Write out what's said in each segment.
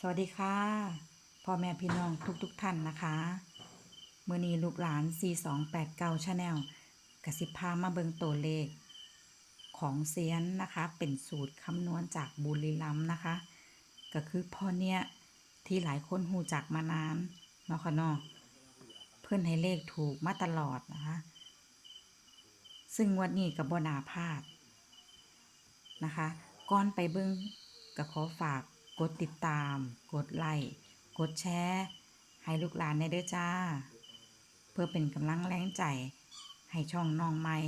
สวัสดีค่ะพ่อแม่พี่น้องทุกๆทท่านนะคะเมื่อนี้ลูกหลาน 4289 Channel กสิพามาเบิงตัวเลข ของเซียนนะคะ เป็นสูตรคำนวณจากบุรีรัมนะคะ ก็คือพ่อเนี่ยที่หลายคนหูจักมานานเนาะค่ะเนาะเพื่อนให้เลขถูกมาตลอดนะคะ ซึ่งวันนี้กับบนาพาดนะคะ ก่อนไปเบิ้งก็ขอฝาก กดติดตาม กดไลค์ กดแชร์ ให้ลูกหลานในเด้อจ้า เพื่อเป็นกำลังแรงใจ ให้ช่องน้องใหม่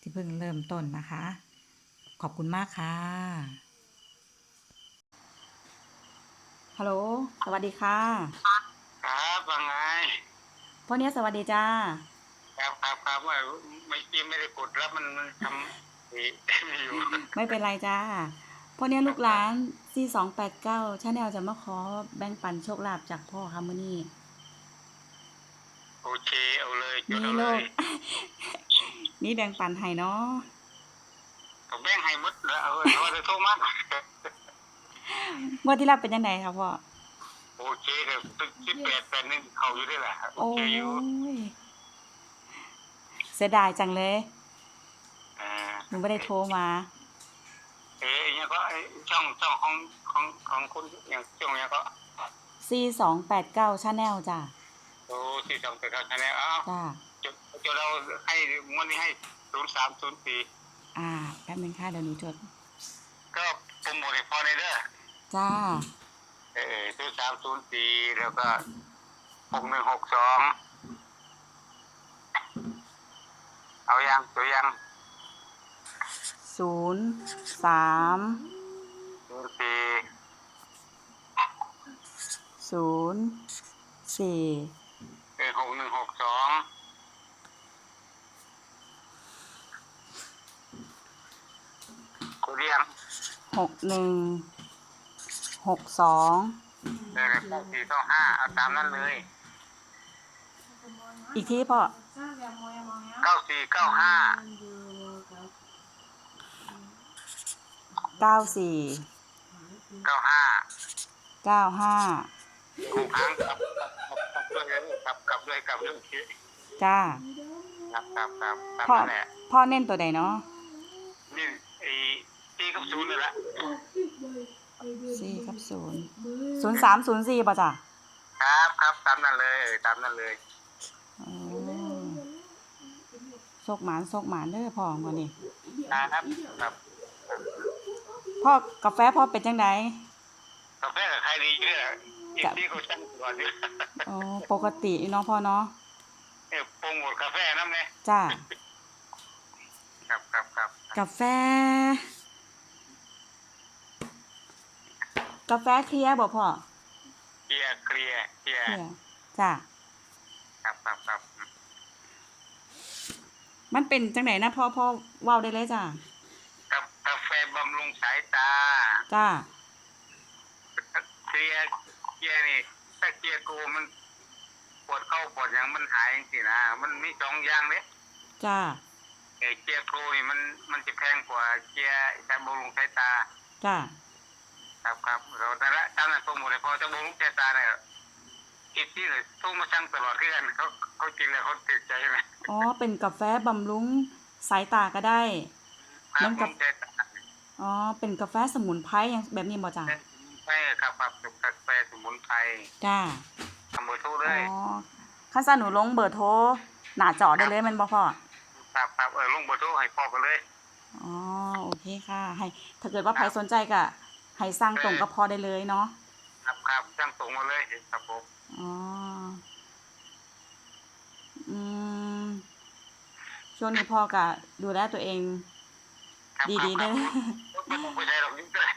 ที่เพิ่งเริ่มต้นนะคะ ขอบคุณมากค่ะ ฮัลโหล สวัสดีค่ะ ครับว่าไงพ่อเนี้ยสวัสดีจ้า ครับครับครับว่าไม่กี้ไม่ได้กดรับมันมันทำนี่ไม่อยู่ ไม่เป็นไรจ้า พ่อเนี้ยลูกหลานซีสองแปดเก้าชาแนลจะมาขอแบ่งปันโชคลาภจากพ่อค่ะมื้อนี้โอเคเอาเลยจมีดเอาโลเลยกนี่แบ่งปันให้เนาะก็แบ่งให้หมดแล้วเอาเลยว่าจะโทรมา งวดที่แล้วเป็นยังไงครับพ่อ โอเคเดี๋ยวสิบแปดแปดหนึ่งเขาอยู่ได้แหละโอโอ้เคอยู่ยเสียดายจังเลยอ่าหนูไม่ได้โทรมาเอ๊ะยังก็ไอ้ ช่องช่องของของของคุณอย่างช่องยังก็ C สองแปดเก้าชาแนลจ้าโอ้ที่สองแต่เขาชาแนลอ้าวจ้าจดจดเราให้งวดนี้ให้ศูนย์สามศูนย์สี่อ่าแป๊บนึงค่ะเดี๋ยวหนูจด ก็โปรโมทให้พอในเด้อจ้าเออศูนย์สามศูนย์สี่แล้วก็หกหนึ่งหกสองเอายังตัวยังศูนย์สาม ศูนย์สี่ ศูนย์สี่เออหกหนึ่งหกสองตัวเรียงหกหนึ่งหกสองเออเก้าสี่เก้าห้าเอาตามนั้นเลยอีกทีพ่อเก้าสี่เก้าห้าเก้าสี่เก้าห้าเก้าห้า หกครั้งกลับกลับกลับด้วยกลับด้วยกลับด้วยจ้า ครับครับครับตามพ่อ นั้นแหละพ่อเน้นตัวใดเนาะนี่ไอ้ตีกับศูนย์เลยละสี่กับศูนย์ศูนย์สามศูนย์สี่ป่ะจ้ะครับครับตามนั้นเลยตามนั้นเลยอ๋อโศกหมานโศกหมานเด้อพ่อมานี่ครับครับพ่อกาแฟพ่อเป็นจังไดกาแฟกับใครดีเนี่ย อีกที่เขาช่างก่อนดิอ๋อปกติเนาะพ่อเนาะเออโปรโมทกาแฟน้ำเนี่ยจ้าครับครับครับกาแฟ กาแฟเคลียร์บ่พ่อเคลียร์เคลียร์เคลียร์เคลียร์จ้าครับครับครับมันเป็นจังไหนนะพ่อพ่อเว้าได้เลยจ้ากับกาแฟบำรุงสายตา จ้าเคลียร์ เคลียร์นี่ถ้าเคลียร์กูมันปวดเข้าปวดหยังมันหายจริงๆนะมันมีสองอย่างเนี่ยจ้าไอ้เคลียร์กูนี่มันมันจะแพงกว่าเคลียร์การบำรุงสายตา จ้าครับครับเราแต่ละตามนั้นโปรโมทให้พอจะบำรุงสายตาเนี่ยอีกที่เลยโทรมาสั่งตลอดคือกันเขาเขากินแล้วเขาติดใจไหมอ๋อเป็นกาแฟบำรุงสายตาก็ได้คมัรับนผกับมใจตาอ๋อเป็นกาแฟสมุนไพรอย่างแบบนี้บ่จ้าใช่ครับครับกาแฟสมุน ไพรจ้าทำเบอร์โทรเลอ๋อยข้าซาหนูลงเบอร์โทรหน้าจอได้เลยแมันบ่พ่อ ครับครับเออลงเบอร์โทรให้พ่อกันเลย อ๋อโอเคค่ะ ให้ถ้าเกิดว่าใครสนใจก็ให้สร้างตรงกับพ่อได้เลยเนาะ ครับครับจ้างส่งมาเลยครับผมอ๋อ อืม ช่วงนี้พ่อก็ดูแลตัวเอง ครับดีๆครัเด้บอครับไม่ต้องไปใช้หรอกยุ่งเลย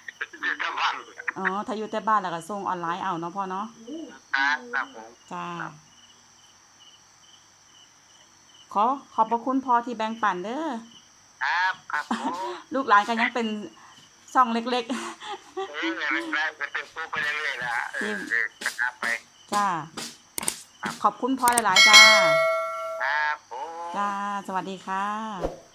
ยุ่งกับบ้านอ๋อถ้าอยู่แต่บ้านแล้วก็ส่งออนไลน์เอาเนาะพ่อเนาะครับครับผมจ้าครับขอขอบพระคุณพ่อที่แบ่งปันเด้อครับครับผมลูกหลานก็ยังเป็นช่องเล็กเออแล้วก็เติมตัวไปเรื่อยๆนะเออเออครับไปๆจ้าขอบคุณพ่อหลายๆจ้าครับผมจ้าสวัสดีค่ะ